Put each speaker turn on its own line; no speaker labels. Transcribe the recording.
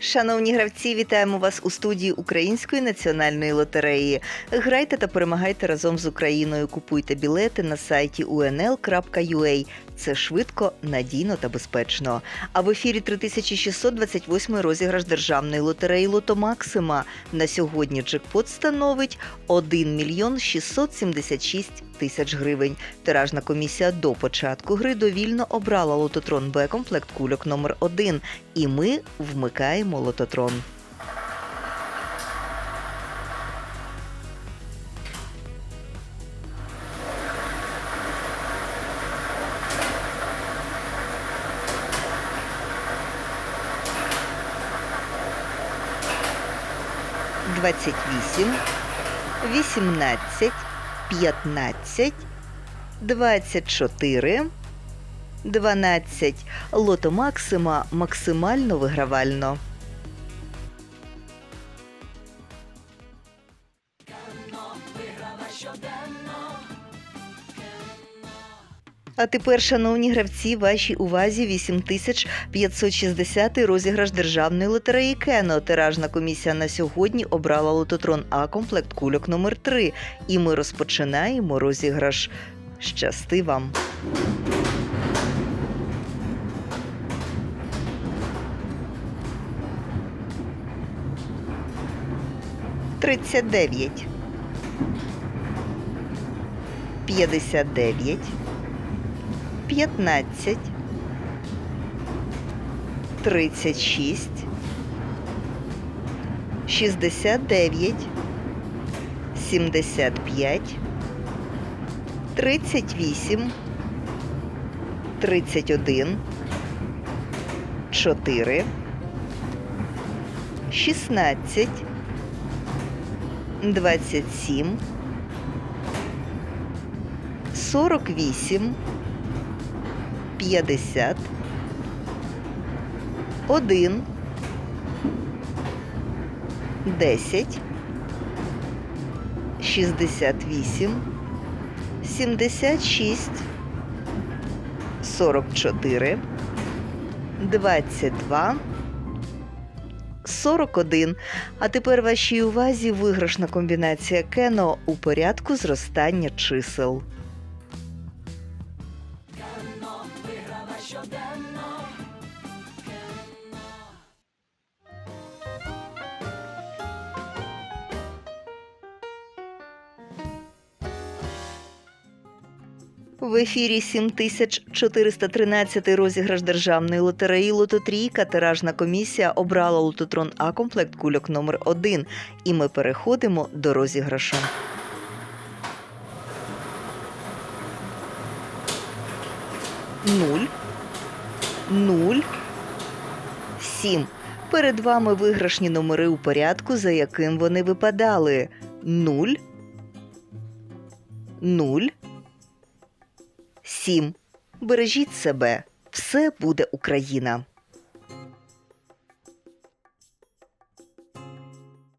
Шановні гравці, вітаємо вас у студії Української національної лотереї. Грайте та перемагайте разом з Україною. Купуйте білети на сайті unl.ua. Це швидко, надійно та безпечно. А в ефірі 3628 розіграш державної лотереї Лото Максима. На сьогодні джекпот становить 1 мільйон 676 тисяч гривень. Тиражна комісія до початку гри довільно обрала лототрон Б комплект кульок номер 1 і ми вмикаємо лототрон. Двадцять вісім, вісімнадцять, п'ятнадцять, двадцять чотири, дванадцять. Лото Максима максимально вигравально. А тепер, шановні гравці, вашій увазі 8560 розіграш державної лотереї Кено. Тиражна комісія на сьогодні обрала лототрон А комплект кульок номер 3 І ми розпочинаємо розіграш. Щасти вам! Тридцять дев'ять. П'ятдесят дев'ять. 15, 36, 69, 75, 38, 31, 4, 16, 27, 48, 50, 1, 10, 68, 76, 44, 22, 41. А тепер вашій увазі виграшна комбінація Кено у порядку зростання чисел. В ефірі 7413 розіграш державної лотереї Лототрійка. Тиражна комісія обрала лототрон А комплект кульок номер 1 І ми переходимо до розіграшу. Нуль. Нуль. Сім. Перед вами виграшні номери у порядку, за яким вони випадали. Нуль. Нуль. Сім. Бережіть себе. Все буде Україна.